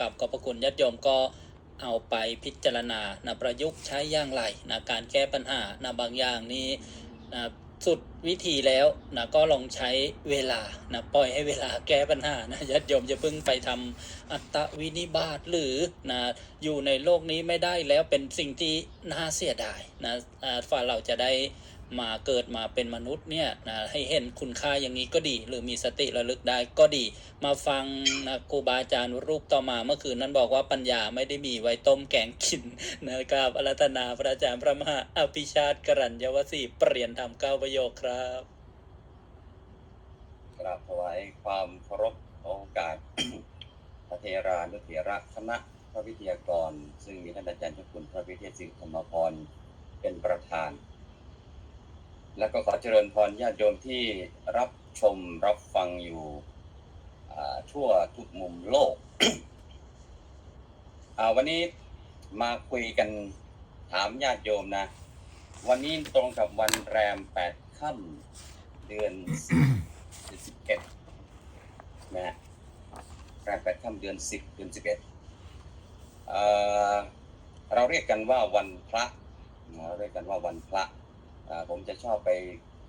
กับขอบพระคุณญาติโยมก็เอาไปพิจารณานะประยุกต์ใช้อย่างไรนะการแก้ปัญหานะบางอย่างนี้นะสุดวิธีแล้วนะก็ลองใช้เวลานะปล่อยให้เวลาแก้ปัญหานะญาติโยมจะเพิ่งไปทำอัตวินิบาตหรือนะอยู่ในโลกนี้ไม่ได้แล้วเป็นสิ่งที่น่าเสียดายนะอ่าฝ่าเราจะได้ มาเกิดมาเป็นมนุษย์เนี่ยนะให้เห็นคุณค่าอย่างนี้ก็ดี หรือมีสติระลึกได้ก็ดี มาฟังนะครูบาอาจารย์รูปต่อมาเมื่อคืนนั้นบอกว่าปัญญาไม่ได้มีไว้ต้มแกงกินนะครับอรัตนาพระอาจารย์พระมหาอภิชาติกรัญยวสีเปลี่ยนธรรมเก้าประโยคครับกราบถวายความเคารพโอกาสพระเทรานุเถระคณะพระวิทยากร ซึ่งมีท่านอาจารย์เจ้าคุณพระวิเทศสิงห์ธรรมพรเป็นประธาน และก็ขอเจริญพรญาติโยมที่รับชมรับฟังอยู่ทั่วทุกมุมโลก วันนี้มาคุยกันถามญาติโยมนะ วันนี้ตรงกับวันแรมแปดค่ำเดือนสิบเอ็ดนะแรมแปดค่ำเดือนสิบเดือนสิบเอ็ดเราเรียกกันว่าวันพระเราเรียกกันว่าวันพระ ผมจะชอบไป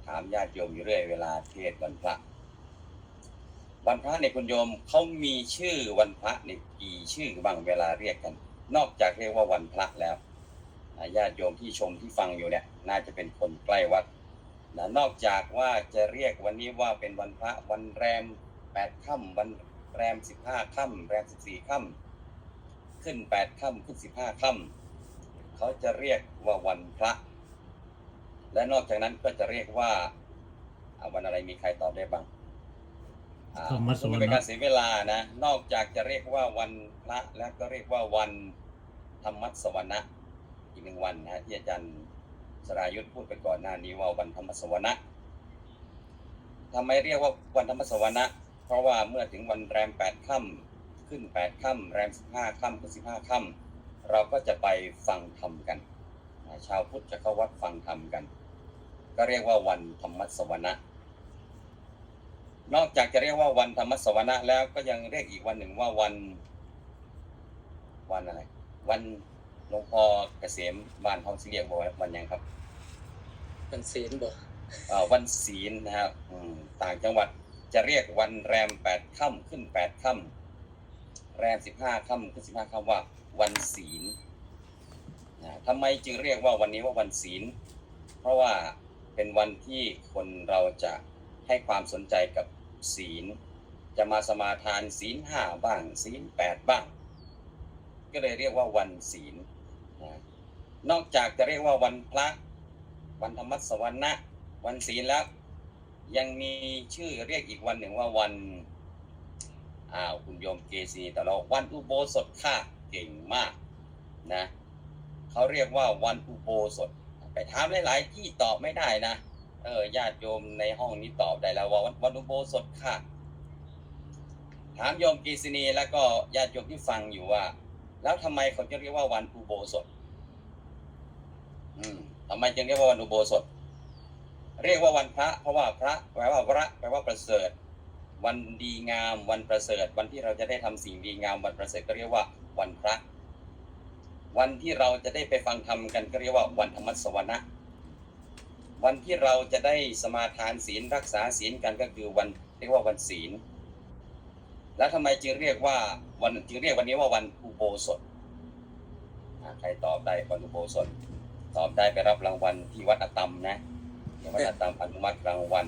ถามญาติโยมอยู่เรื่อยเวลาเทศวันพระ วันพระเนี่ยคุณโยมเขามีชื่อวันพระในกี่ชื่อบ้างเวลาเรียกกัน นอกจากเรียกว่าวันพระแล้วญาติโยมที่ชมที่ฟังอยู่เนี่ย น่าจะเป็นคนใกล้วัดนะนอกจากว่าจะเรียกวันนี้ว่าเป็นวันพระวันแรมแปดค่ำวันแรมสิบห้าค่ำแรมสิบสี่ค่ำขึ้นแปดค่ำขึ้นสิบห้าค่ำเขาจะเรียกว่าวันพระ และนอกจากนั้นก็จะเรียกว่าอ่าวันอะไรมีใครตอบได้บ้างอ่าธรรมสวนะไม่เป็นการเสียเวลานะ นอกจากจะเรียกว่าวันพระแล้วก็เรียกว่าวันธรรมัสวนะอีกหนึ่งวันนะที่อาจารย์สรายุทธพูดไปก่อนหน้านี้ว่าวันธรรมสวนะทำไมเรียกว่าวันธรรมสวนะเพราะว่าเมื่อถึงวันแรมแปดค่ำขึ้นแปดค่ำแรมสิบห้าค่ำขึ้นสิบห้าค่ำเราก็จะไปฟังธรรมกันอ่าชาวพุทธจะเข้าวัดฟังธรรมกัน ก็เรียกว่าวันธรรมสวนะ นอกจากจะเรียกว่าวันธรรมสวนะแล้วก็ยังเรียกอีกวันหนึ่งว่าวัน วันอะไร วันหลวงพ่อเกษมบ้านเขาสิเรียกว่าวันหยังครับมันศีลบ่เอ่อวันศีลนะครับอืมต่างจังหวัดจะเรียกวันแรมแปดค่ำขึ้นแปดค่ำแรมสิบห้าค่ำขึ้นสิบห้าค่ำว่า วันศีลนะทำไมจึงเรียกว่าวันนี้ว่าวันศีล เพราะว่า เป็นวันที่คนเราจะให้ความสนใจกับศีล จะมาสมาทานศีลห้าบ้างศีลแปดบ้าง ก็เลยเรียกว่าวันศีลนะนอกจากจะเรียกว่าวันพระ วันธรรมสวรรณะวันศีลแล้ว ยังมีชื่อเรียกอีกวันหนึ่งว่าวันอ้าวคุณโยมเกษีแต่เราวันอุโบสถค่ะเก่งมากนะเขาเรียกว่าวันอุโบสถ ไปถามหลาย ๆ ที่ตอบไม่ได้นะเออญาติโยมในห้องนี้ตอบได้แล้วว่าวันอุโบสถค่ะ ถามโยมกีษณีแล้วก็ญาติโยมที่ฟังอยู่ว่า แล้วทำไมเขาจะเรียกว่าวันอุโบสถ อืมทำไมจึงเรียกว่าวันอุโบสถ เรียกว่าวันพระ เพราะว่าพระแปลว่าพระแปลว่าประเสริฐ วันดีงาม วันประเสริฐ วันที่เราจะได้ทำสิ่งดีงามวันประเสริฐก็เรียกว่าวันพระ วันที่เราจะได้ไปฟังธรรมกันก็เรียกว่าวันธรรมสวนะวันที่เราจะได้สมาทานศีลรักษาศีลกันก็คือวันเรียกว่าวันศีล แล้วทำไมจึงเรียกว่าวันจึงเรียกวันนี้ว่าวันอุโบสถใครตอบได้วันอุโบสถ ตอบได้ไปรับรางวัลที่วัดอตมนะที่วัดอตมอนุมัติรางวัล